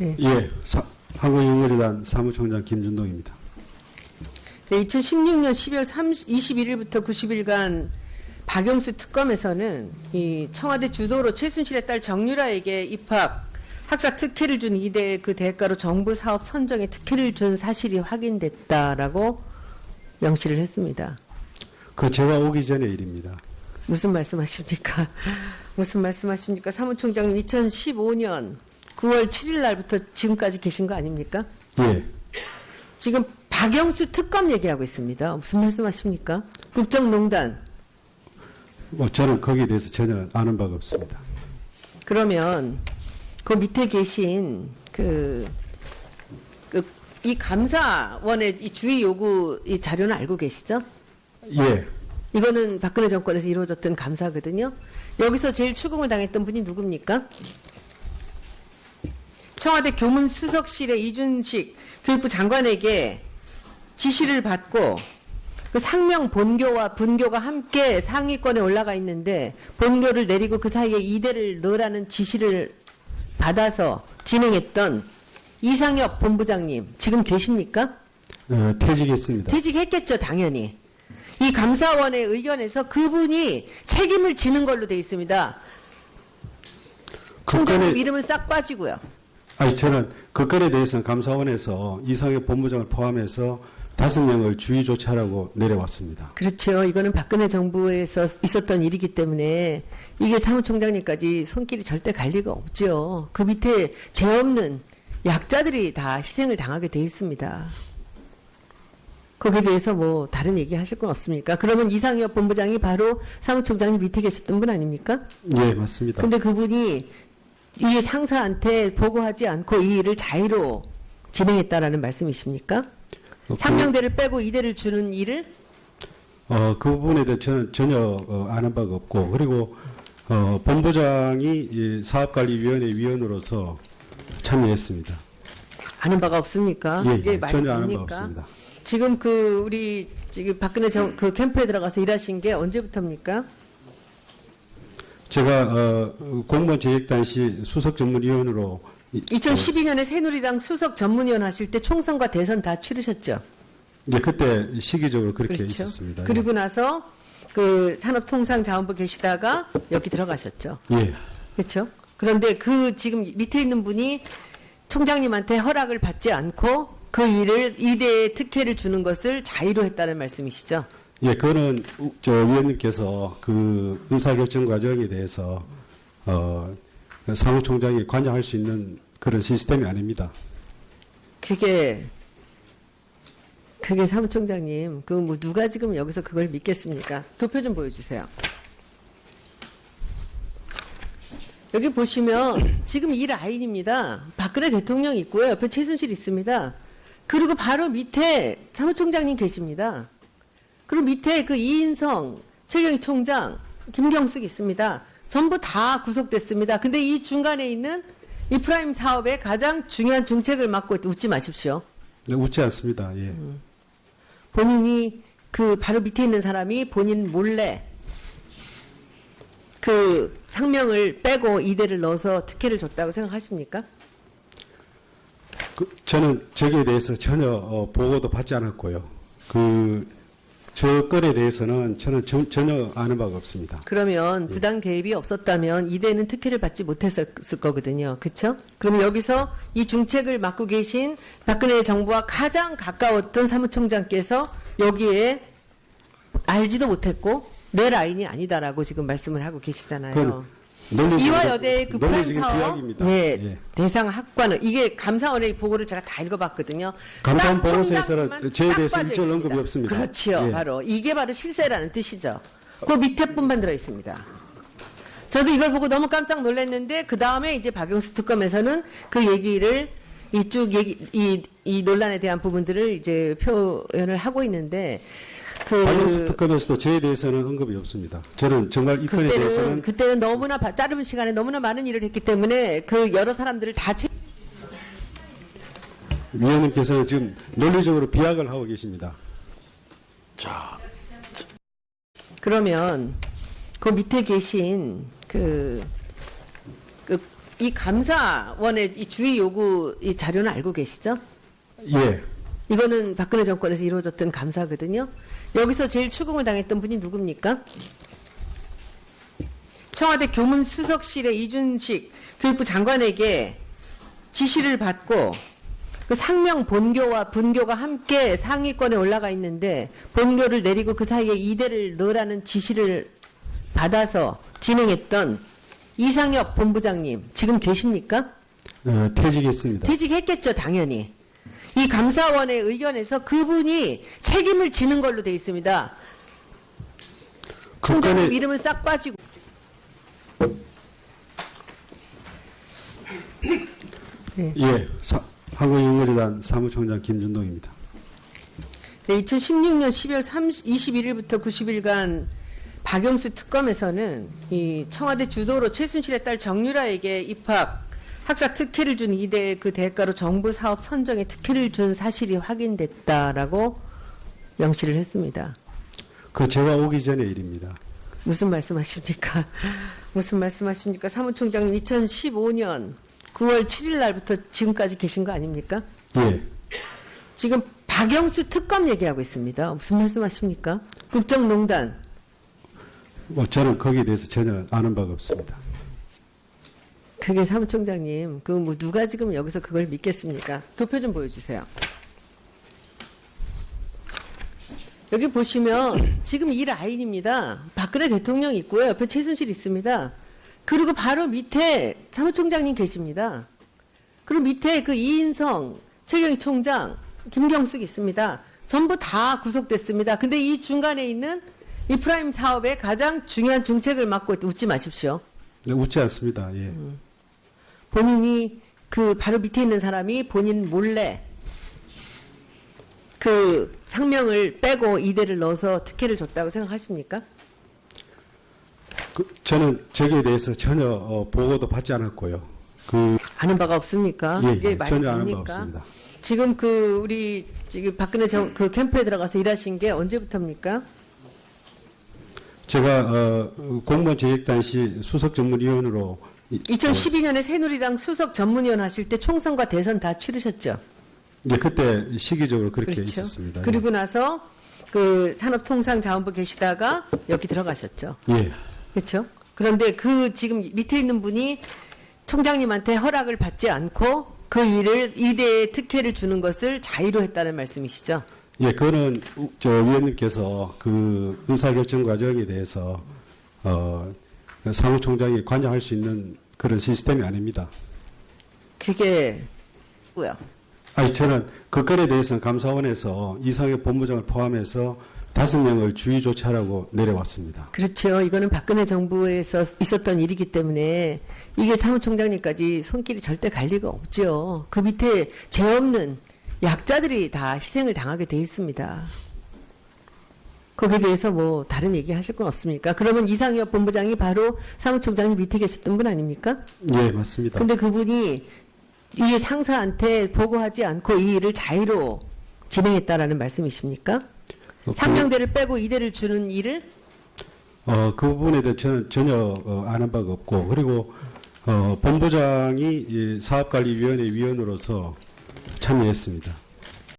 예, 사- 한국인권재단 사무총장 김준동입니다. 네, 2016년 12월 30, 21일부터 90일간 박영수 특검에서는 이 청와대 주도로 최순실의 딸 정유라에게 입학 학사 특혜를 준 이대 그 대가로 정부 사업 선정에 특혜를 준 사실이 확인됐다라고 명시를 했습니다. 그 제가 오기 전의 일입니다. 무슨 말씀하십니까? 무슨 말씀하십니까? 사무총장님 2015년 9월 7일 날부터 지금까지 계신 거 아닙니까? 예, 지금 박영수 특검 얘기하고 있습니다. 무슨 말씀하십니까? 국정농단. 뭐 저는 거기에 대해서 전혀 아는 바가 없습니다. 그러면 그 밑에 계신 그, 그, 이 감사원의 이 주의 요구 이 자료는 알고 계시죠? 예, 이거는 박근혜 정권에서 이루어졌던 감사거든요. 여기서 제일 추궁을 당했던 분이 누굽니까? 청와대 교문 수석실의 이준식 교육부 장관에게 지시를 받고 그 상명 본교와 분교가 함께 상위권에 올라가 있는데 본교를 내리고 그 사이에 이대를 넣으라는 지시를 받아서 진행했던 이상엽 본부장님 지금 계십니까? 어, 퇴직했습니다. 퇴직했겠죠, 당연히. 이 감사원의 의견에서 그분이 책임을 지는 걸로 돼 있습니다. 총장님 그 이름은 싹 빠지고요. 아니 저는 그 건에 대해서는 감사원에서 이상의 본부장을 포함해서 다섯 명을 주의 조치하라고 내려왔습니다. 그렇죠. 이거는 박근혜 정부에서 있었던 일이기 때문에 이게 사무총장님까지 손길이 절대 갈 리가 없죠. 그 밑에 죄 없는 약자들이 다 희생을 당하게 돼 있습니다. 거기에 대해서 뭐 다른 얘기 하실 건 없습니까? 그러면 이상엽 본부장이 바로 사무총장님 밑에 계셨던 분 아닙니까? 예, 맞습니다. 근데 그분이 이 상사한테 보고하지 않고 이 일을 자의로 진행했다라는 말씀이십니까? 그- 상명대를 빼고 이대를 주는 일을 어, 그 부분에 대해 저는 전혀 어, 아는 바가 없고 그리고 어, 본부장이 이 사업관리위원회 위원으로서 참여했습니다. 아는 바가 없습니까? 예, 예, 말이 전혀 아는 바? 없습니다. 지금 그 우리 지금 박근혜 정, 그 캠프에 들어가서 일하신 게 언제부터입니까? 제가 어, 공무원 재직단시 수석 전문위원으로 이- 2012년에 새누리당 수석 전문위원 하실 때 총선과 대선 다 치르셨죠. 이제 그때 시기적으로 그렇게 그렇죠. 있었습니다. 그리고 나서 그 산업통상자원부 계시다가 여기 들어가셨죠. 예, 그렇죠? 그런데 그 지금 밑에 있는 분이 총장님한테 허락을 받지 않고 그 일을 이대에 특혜를 주는 것을 자의로 했다는 말씀이시죠? 예, 그거는 우- 저 위원님께서 그 의사결정 과정에 대해서 어, 그 사무총장이 관여할 수 있는 그런 시스템이 아닙니다. 그게 그게 사무총장님 그 뭐 누가 지금 여기서 그걸 믿겠습니까? 도표 좀 보여주세요. 여기 보시면 지금 이 라인입니다. 박근혜 대통령 있고요. 옆에 최순실 있습니다. 그리고 바로 밑에 사무총장님 계십니다. 그리고 밑에 그 이인성, 최경희 총장, 김경숙 있습니다. 전부 다 구속됐습니다. 근데 이 중간에 있는 이 프라임 사업의 가장 중요한 중책을 맡고 있- 웃지 마십시오. 네, 웃지 않습니다. 예. 음. 본인이 그 바로 밑에 있는 사람이 본인 몰래 그 상명을 빼고 이대를 넣어서 특혜를 줬다고 생각하십니까? 그, 저는 저기에 대해서 전혀 어, 보고도 받지 않았고요. 그, 저 건에 대해서는 저는 전, 전혀 아는 바가 없습니다. 그러면 부당 개입이 없었다면 이대는 특혜를 받지 못했을 거거든요. 그렇죠? 그러면 여기서 이 중책을 맡고 계신 박근혜 정부와 가장 가까웠던 사무총장께서 여기에 알지도 못했고 내 라인이 아니다라고 지금 말씀을 하고 계시잖아요. 이화 여대의 그 사업 비약입니다. 예, 예. 대상 학과는 이게 감사원의 보고를 제가 다 읽어봤거든요. 감사원 딱 보고서에서는 딱 대해서 일절. 언급이 없습니다. 그렇지요, 예. 바로 이게 바로 실세라는 뜻이죠. 그 밑에 분만 들어 있습니다. 저도 이걸 보고 너무 깜짝 놀랐는데 그 다음에 이제 박영수 특검에서는 그 얘기를 이쭉 얘기 이, 이 논란에 대한 부분들을 이제 표현을 하고 있는데 박영수 그 특검에서도 저에 대해서는 언급이 없습니다. 저는 정말 이 건에 대해서는 그때는 너무나 바- 짧은 시간에 너무나 많은 일을 했기 때문에 그 여러 사람들을 다 채. 위원님께서는 지금 논리적으로 비약을 하고 계십니다. 그러면 그 밑에 계신 그, 그, 이 감사원의 이 주의 요구 이 자료는 알고 계시죠? 예, 이거는 박근혜 정권에서 이루어졌던 감사거든요. 여기서 제일 추궁을 당했던 분이 누굽니까? 청와대 교문수석실의 이준식 교육부 장관에게 지시를 받고 그 상명 본교와 분교가 함께 상위권에 올라가 있는데 본교를 내리고 그 사이에 이대를 넣으라는 지시를 받아서 진행했던 이상엽 본부장님 지금 계십니까? 어, 퇴직했습니다. 퇴직했겠죠, 당연히. 이 감사원의 의견에서 그분이 책임을 지는 걸로 돼 있습니다. 총장님 이름은 싹 빠지고. 네. 예, 사- 한국인권재단 사무총장 김준동입니다. 네, 2016년 12월 30, 21일부터 90일간 박영수 특검에서는 이 청와대 주도로 최순실의 딸 정유라에게 입학 학사 특혜를 준 이대 그 대가로 정부 사업 선정에 특혜를 준 사실이 확인됐다라고 명시를 했습니다. 그 제가 오기 전의 일입니다. 무슨 말씀하십니까? 무슨 말씀하십니까? 사무총장님 2015년 9월 7일 날부터 지금까지 계신 거 아닙니까? 예, 지금 박영수 특검 얘기하고 있습니다. 무슨 말씀하십니까? 국정농단 뭐 저는 거기에 대해서 전혀 아는 바가 없습니다. 그게 사무총장님, 그 뭐 누가 지금 여기서 그걸 믿겠습니까? 도표 좀 보여주세요. 여기 보시면 지금 이 라인입니다. 박근혜 대통령 있고요. 옆에 최순실 있습니다. 그리고 바로 밑에 사무총장님 계십니다. 그리고 밑에 그 이인성, 최경희 총장, 김경숙 있습니다. 전부 다 구속됐습니다. 근데 이 중간에 있는 이 프라임 사업의 가장 중요한 중책을 맡고 있- 웃지 마십시오. 네, 웃지 않습니다. 예, 본인이 그 바로 밑에 있는 사람이 본인 몰래 그 상명을 빼고 이대를 넣어서 특혜를 줬다고 생각하십니까? 그, 저는 저기에 대해서 전혀 어, 보고도 받지 않았고요. 그 아는 바가 없습니까? 예, 예, 말이 전혀 아는 바? 없습니다. 지금 그 우리 지금 박근혜 정, 그 캠프에 들어가서 일하신 게 언제부터입니까? 제가 어, 공무원 재직단 시 수석 전문위원으로 이- 2012년에 새누리당 수석 전문위원 하실 때 총선과 대선 다 치르셨죠? 예, 그때 시기적으로 그렇게 그렇죠. 있었습니다. 그리고 나서 그 산업통상자원부 계시다가 여기 들어가셨죠? 예, 그렇죠? 그런데 그 지금 밑에 있는 분이 총장님한테 허락을 받지 않고 그 일을 이대에 특혜를 주는 것을 자의로 했다는 말씀이시죠? 예, 그거는 우- 저 위원님께서 그 의사결정 과정에 대해서 어, 사무총장이 관여할 수 있는 그런 시스템이 아닙니다. 그게 뭐야? 아니 저는 그 건에 대해서는 감사원에서 이상의 본부장을 포함해서 다섯 명을 주의 조치하라고 내려왔습니다. 그렇죠. 이거는 박근혜 정부에서 있었던 일이기 때문에 이게 사무총장님까지 손길이 절대 갈 리가 없죠. 그 밑에 죄 없는 약자들이 다 희생을 당하게 돼 있습니다. 거기에 대해서 뭐 다른 얘기 하실 건 없습니까? 그러면 이상엽 본부장이 바로 사무총장님 밑에 계셨던 분 아닙니까? 예, 맞습니다. 근데 그분이 이 상사한테 보고하지 않고 이 일을 자의로 진행했다라는 말씀이십니까? 어, 상명대를 빼고 이대를 주는 일을 어, 그 부분에 대해 저는 전혀 어, 아는 바가 없고 그리고 어, 본부장이 이 사업관리위원회 위원으로서 참여했습니다.